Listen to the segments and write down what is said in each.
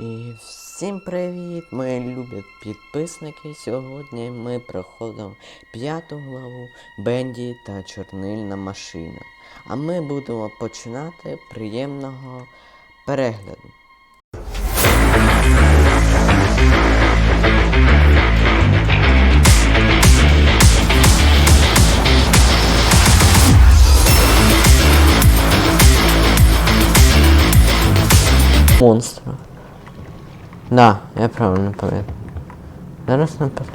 І всім привіт, мої любі підписники. Сьогодні ми проходимо п'яту главу Бенді та Чорнильна машина. А ми будемо починати приємного перегляду. Монстра. Да, я правильно пам'ятаю. Зараз напишу.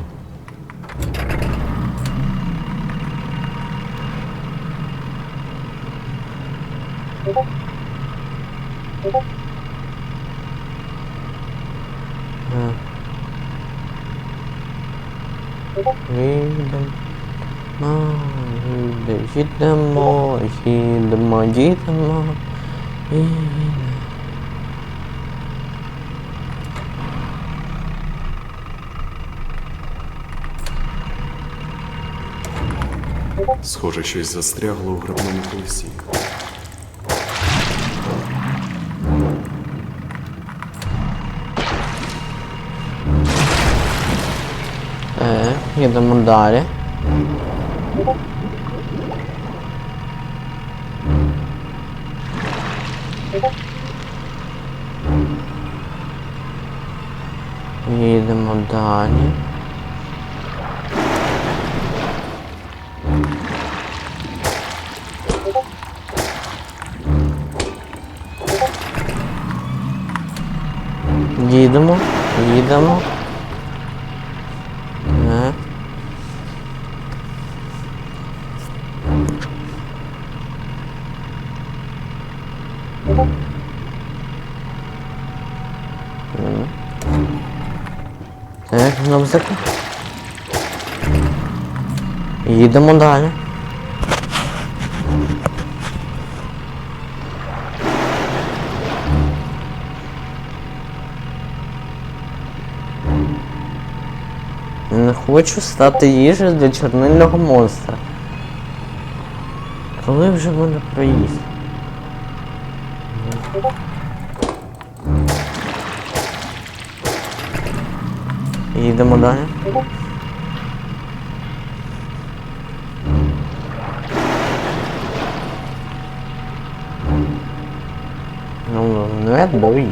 Їдемо, їдемо, їдемо, їдемо, їдемо, Схоже, щось застрягло у грибному колесі. Е, їдемо далі. Їдемо далі. Їдемо, їдемо. Е. М. Так, музика. Їдемо далі. Хочу стати їжею для чорнильного монстра. Коли вже буде проїзд? Їдемо далі. Ну, не бой.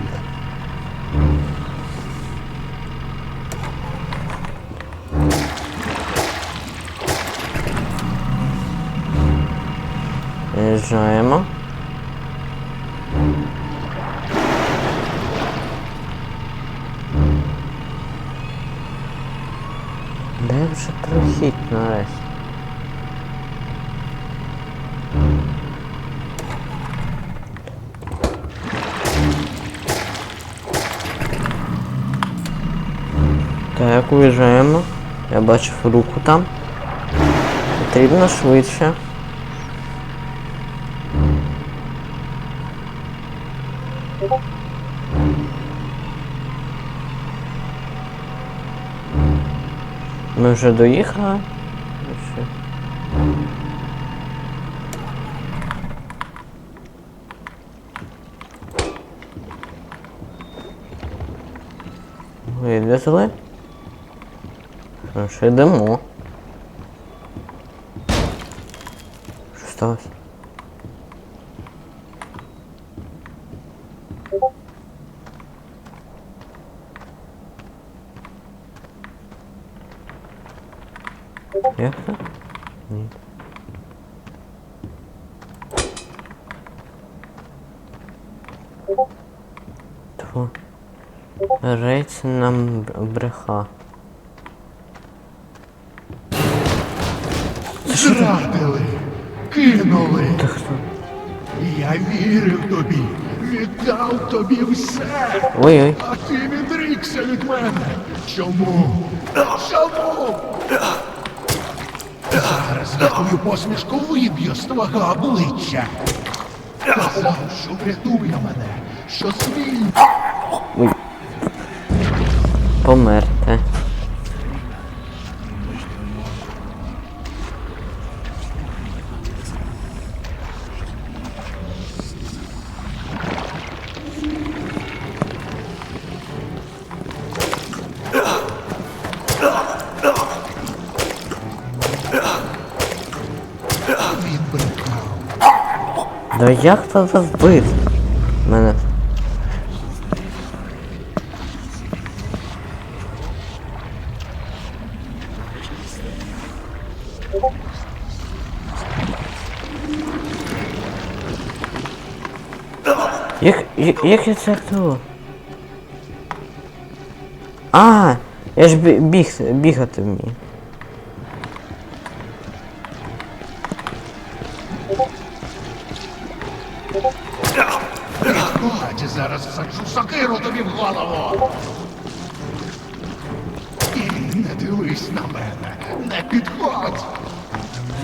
Виїжджаємо. Де вже прохід нарешті? Так, уїжджаємо. Я бачив руку там. Потрібно швидше. Ми вже доїхали. Ну, що? Йдемо. Що сталося? Як це? Ні. Тьфу. Рейц нам бреха. Зрадили, кинули. Я вірив тобі, віддав тобі все, Ой-ой. а ти відрікся від мене. Чому? Чому? Зараз я твою посмішку виб'ю з твого обличчя. Казав, що врятує мене, що звільнить. Померте. Як тебе вбити? Мене. Як, як, як я це активував? А, я ж бі- біг, бігати вмію. Сокиру тобі в голову. І не дивись на мене, не підходь.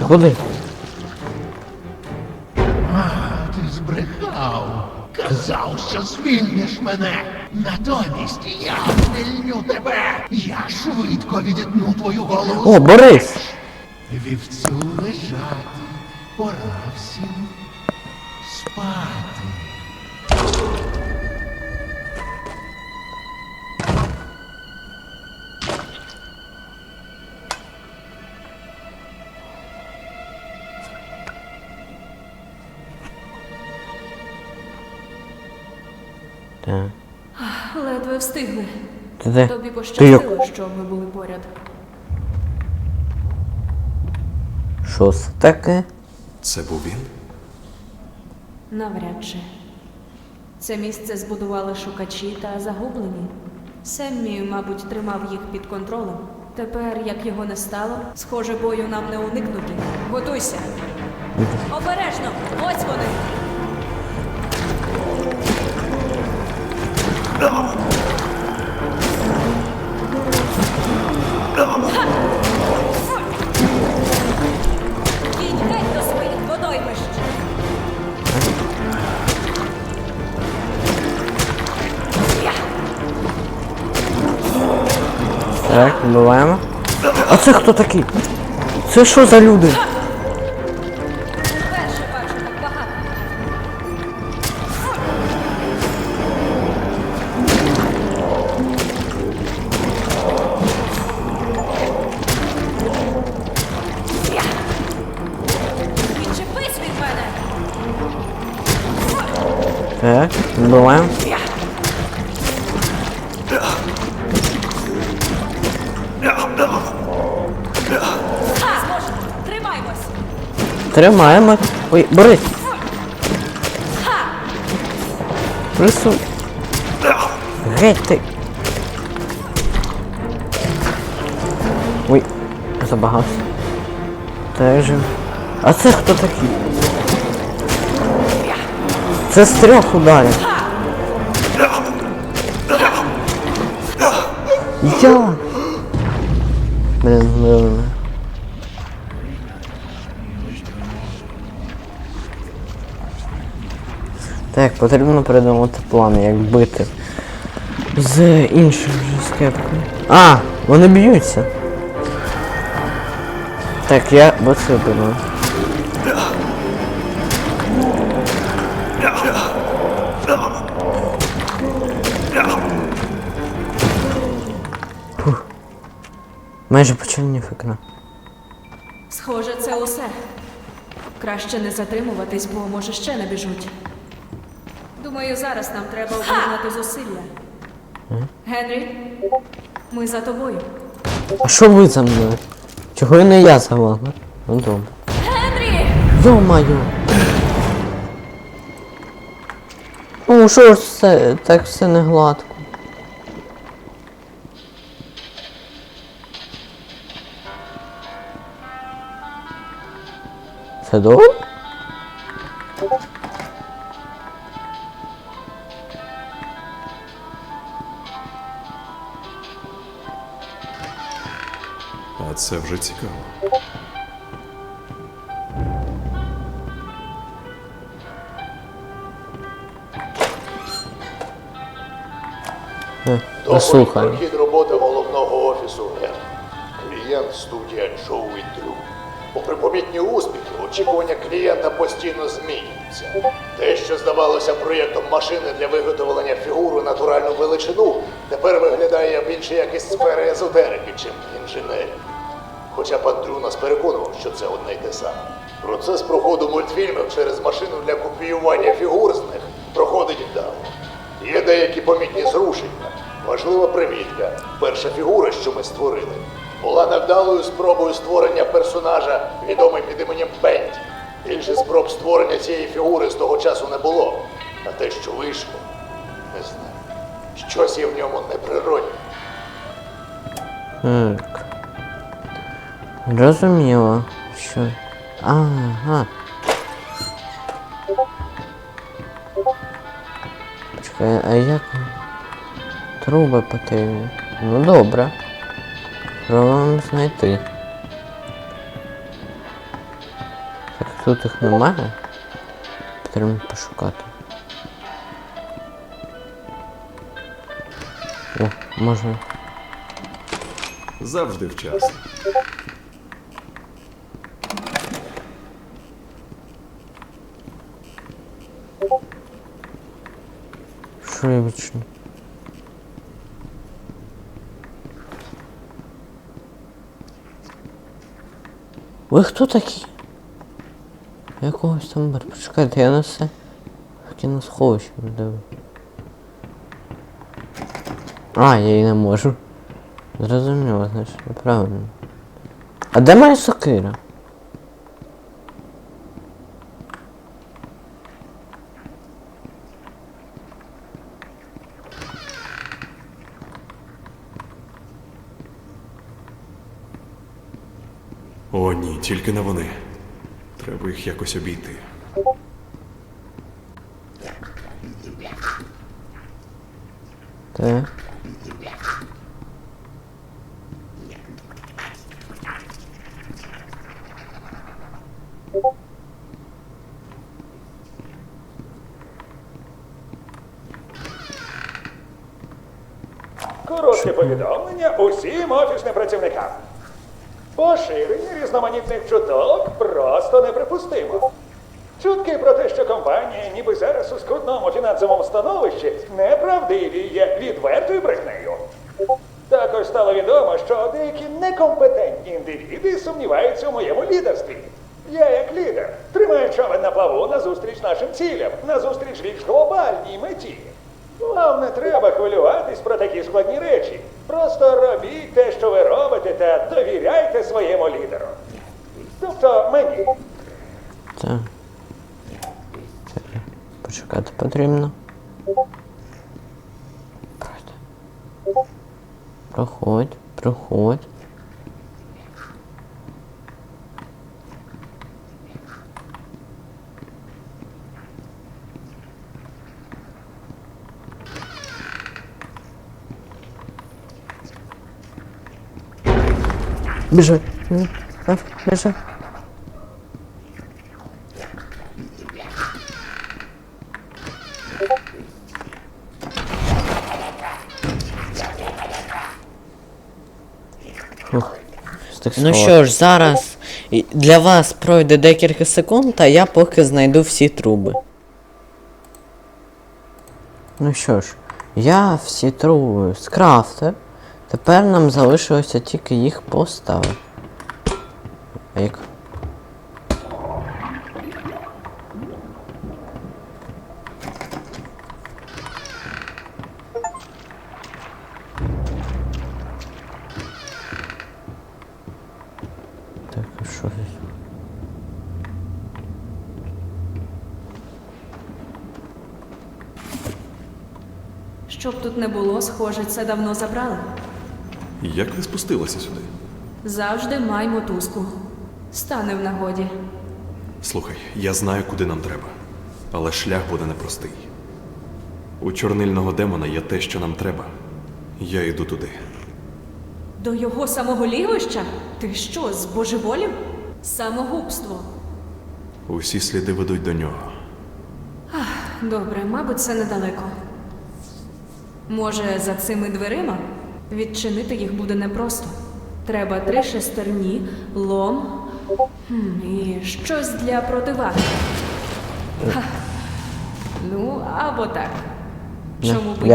Куди? Ти збрехав. Казав, що звільниш мене. Натомість я звільню тебе. Я швидко відітну твою голову. О, Борис! Вівцю лежати, пора всім спати. Ледве встигли. Ти де? Тобі Ти пощастило, що ми були поряд. Що це таке? Це був він? Навряд чи. Це місце збудували шукачі та загублені. Семмі, мабуть, тримав їх під контролем. Тепер, як його не стало, схоже, бою нам не уникнути. Готуйся. Обережно! Ось вони! Кінь до своїх водоймищ! Так, вбиваємо. А це хто такий? Це що за люди? Тримаймось! Тримаємо. Ой, Борис! Прису. Геть ти. Ой, забагався. Так же. А це хто такий? Це з трьох ударів. Я. Блін, блин. Так, потрібно придумати план, як бити. З іншим же скепкою. А, вони б'ються. Так, я оце беру. Фух. Майже почернів екран. Схоже, це усе. Краще не затримуватись, бо може ще набіжуть. Думаю, зараз нам треба об'єднати зусилля. Генрі, ми за тобою. А що ви за мною? Чого не я за вами? Ну добре. Генрі! Йо-моє! Ну що ж все, так все не гладко. Добре? А це вже цікаво. Е, Послухай. Прохід роботи головного офісу Г. Клієнт студія Джоу і Дрю. Попри помітні успіхи, очікування клієнта постійно змінюються. Те, що здавалося проєктом машини для виготовлення фігуру натуральну величину, тепер виглядає більше як із сфери езотерики, чим інженерії. Хоча пан Дрю нас переконував, що це одне й те саме. Процес проходу мультфільмів через машину для копіювання фігур з них проходить вдало. Є деякі помітні зрушення. Важлива примітка. Перша фігура, що ми створили, була невдалою спробою створення персонажа, відомий під іменем Бенді. Більше спроб створення цієї фігури з того часу не було. А те, що вийшло, не знаю. Щось є в ньому неприродне. Так. Зрозуміло, що. Ага. Почекай, а як труби потрібні? Ну добре. Пробуємо знайти. Так, тут їх немає. Потрібно пошукати. О, можна. Завжди вчасно. Швидше. Ви хто такі? Якогось там бар. Почекайте, я на все. В сховище дивив. А, я її не можу. Зрозуміло, значить, правильно. А де моя сокира? О, ні, тільки не вони. Треба їх якось обійти. Так. Коротке повідомлення усім офісним працівникам. Поширення різноманітних чуток просто неприпустимо. Чутки про те, що компанія ніби зараз у скрутному фінансовому становищі, неправдиві є відвертою брехнею. Також стало відомо, що деякі некомпетентні індивіди сумніваються у моєму лідерстві. Я, як лідер, тримаю човен на плаву назустріч нашим цілям, назустріч більш глобальній меті. Вам не треба хвилюватись про такі складні речі. Просто робіть те, що ви робите, та довіряйте своєму лідеру. Тобто мені. Так. Почекати потрібно. Проходь, проходь. Біжи. Біжи. Ну що ж, зараз для вас пройде декілька секунд, а я поки знайду всі труби. Ну що ж, я всі труби скрафтив. Тепер нам залишилося тільки їх поставити. А як? Щоб тут не було, схоже, це давно забрали. Як ви спустилися сюди? Завжди май мотузку. Стане в нагоді. Слухай, я знаю, куди нам треба. Але шлях буде непростий. У чорнильного демона є те, що нам треба. Я йду туди. До його самого лігоща? Ти що, збожеволів? Самогубство. Усі сліди ведуть до нього. Добре, мабуть, це недалеко. Може, за цими дверима відчинити їх буде непросто. Треба три шестерні, лом і щось для противаги. Ха. Ну, або так. Чому б ні?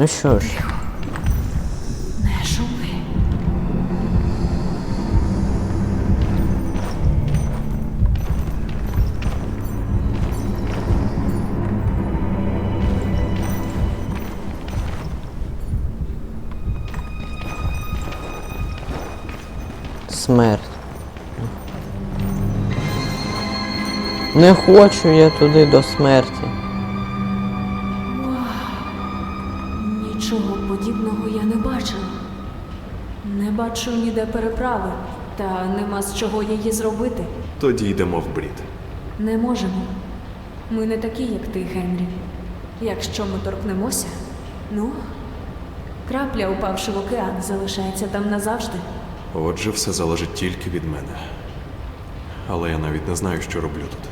Ну що ж, Не шуми. смерть. Не хочу я туди до смерті. Бачу ніде переправи, та нема з чого її зробити. Тоді йдемо в брід. Не можемо. Ми не такі, як ти, Генрі. Якщо ми торкнемося, ну, крапля, упавши в океан, залишається там назавжди. Отже, все залежить тільки від мене. Але я навіть не знаю, що роблю тут.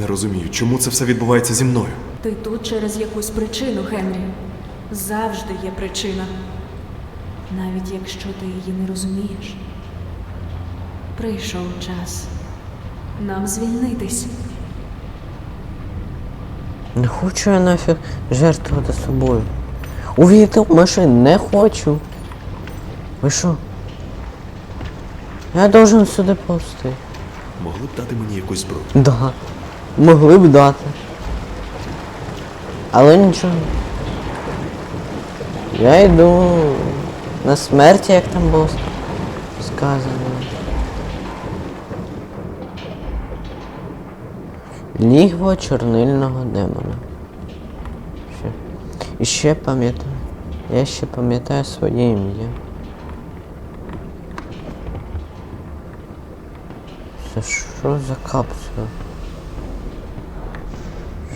Не розумію, чому це все відбувається зі мною. Ти тут через якусь причину, Генрі. Завжди є причина. Навіть якщо ти її не розумієш. Прийшов час нам звільнитись. Не хочу я нафіг жертвувати собою. Увійти в машину не хочу. Ви що? Я должен сюди повсти. Могли б дати мені якусь зброю. Да. Могли б дати. Але нічого. Я йду на смерті, як там було сказано. Лігво чорнильного демона. Ще. І ще пам'ятаю. Я ще пам'ятаю своє ім'я. Це що за капсула?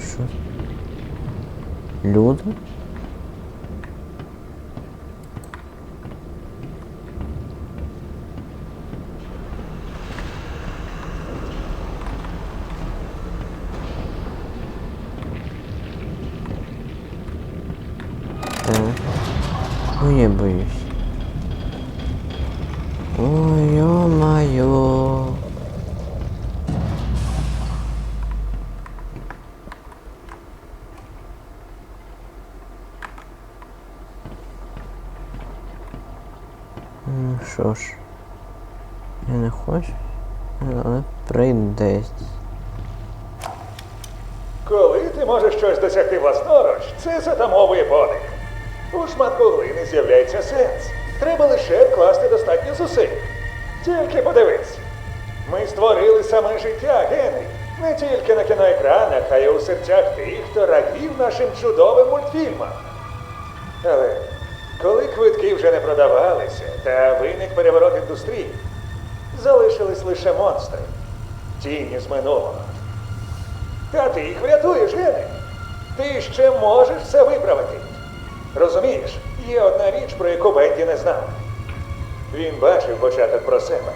Що? Люди? Так. Ой, я боюсь. Ой, ё-моё. Ну що ж, я не хочу, але прийдеться. Коли ти можеш щось досягти власноруч, це затамовує подих. У шматку глини з'являється сенс. Треба лише вкласти достатньо зусиль. Тільки подивись. Ми створили саме життя, Генрі. Не тільки на кіноекранах, а й у серцях тих, хто радів нашим чудовим мультфільмам. Але коли квитки вже не продавалися та виник переворот індустрії, залишились лише монстри, тіні з минулого. Та ти їх врятуєш, Генрі. Ти ще можеш все виправити. Розумієш, є одна річ, про яку Бенді не знав. Він бачив початок про себе.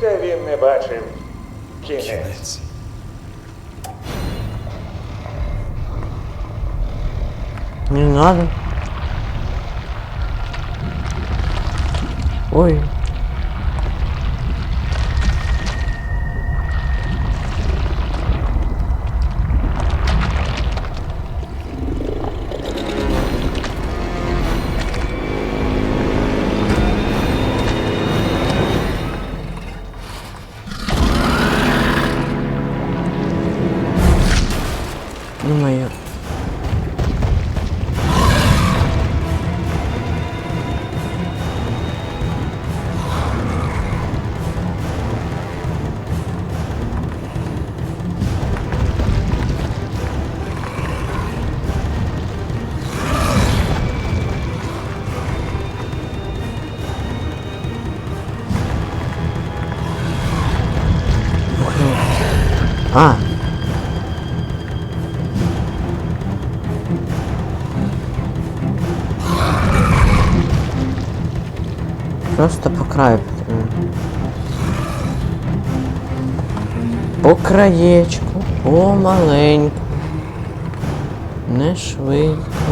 Та він не бачив кінець. Кінець. Не надо. Ой. А. Просто по краю. По краєчку, помаленьку. Не швидко.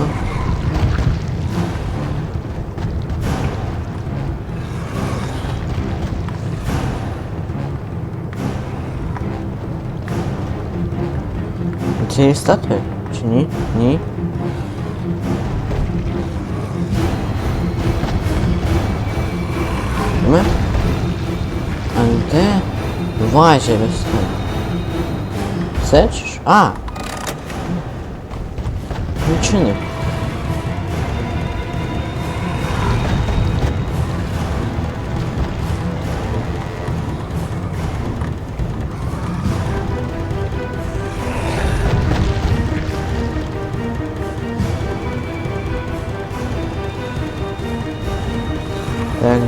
Цієї статуї? Чи ні? Ні. Ми? А де важель ось? Це чи ж? А! Відчинив. Так,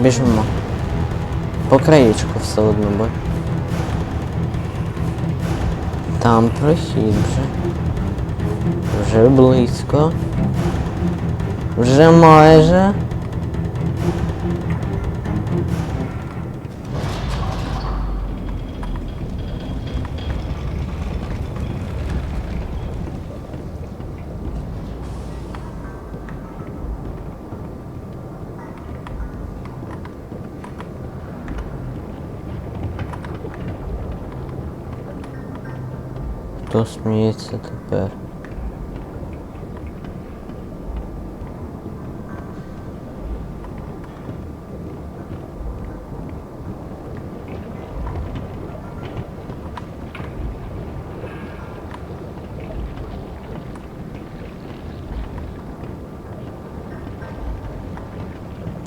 біжимо. По краєчку все одно бо. Там прохід вже. Вже близько. Вже майже. Хто сміється тепер?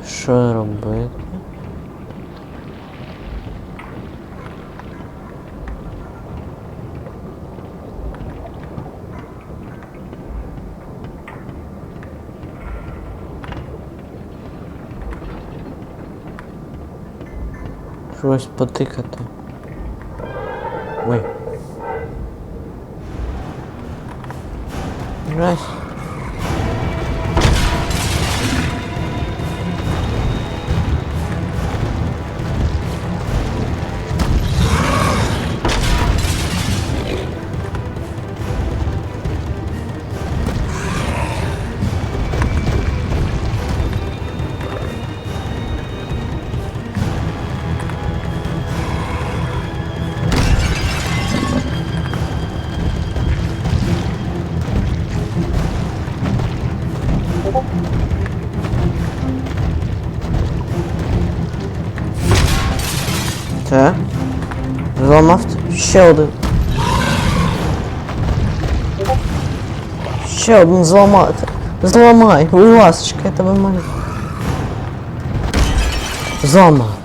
Що робити? Щось потикати. Ой. Раз. Так. Зламав ще один. Ще один зламати. Зламай, будь ласочка, я тебе молю. Зламав.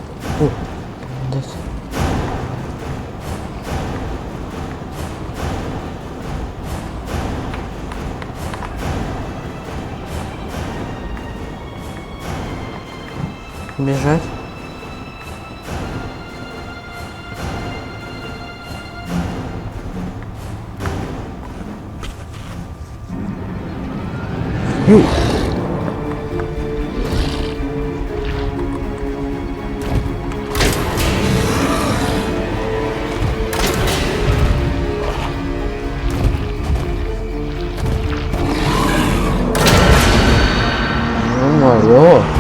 โอ้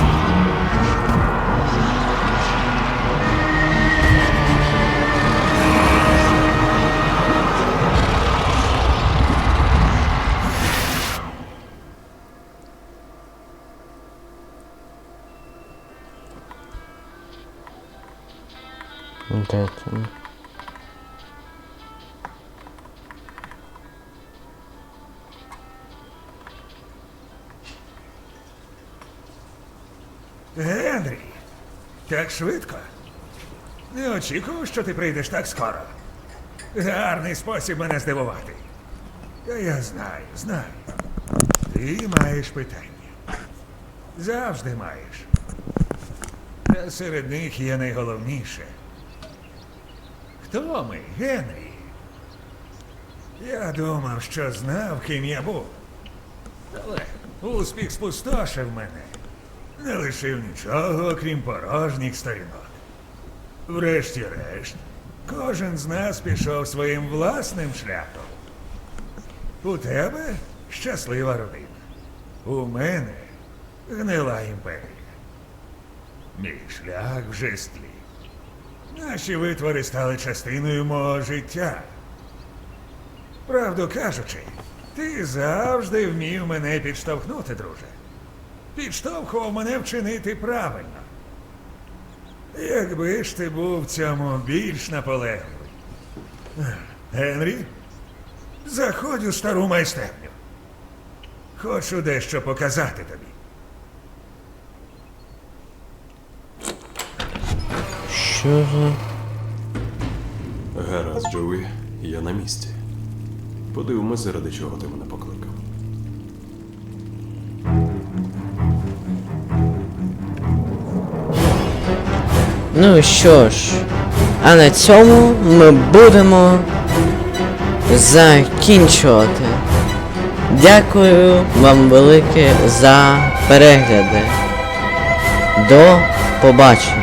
швидко. Не очікував, що ти прийдеш так скоро. Гарний спосіб мене здивувати. Та я знаю, знаю. Ти маєш питання. Завжди маєш. Та серед них є найголовніше. Хто ми, Генрі? Я думав, що знав, ким я був. Але успіх спустошив мене. Не лишив нічого, окрім порожніх сторінок. Врешті-решт, кожен з нас пішов своїм власним шляхом. У тебе щаслива родина. У мене гнила імперія. Мій шлях вже стлів. Наші витвори стали частиною мого життя. Правду кажучи, ти завжди вмів мене підштовхнути, друже. Підштовхував мене вчинити правильно. Якби ж ти був в цьому більш наполегливий. Генрі, заходь у стару майстерню. Хочу дещо показати тобі. Що за. Гаразд, Джоуі, я на місці. Подивимось, заради чого ти мене покликав. Ну що ж, а на цьому ми будемо закінчувати. Дякую вам велике за перегляди. До побачення.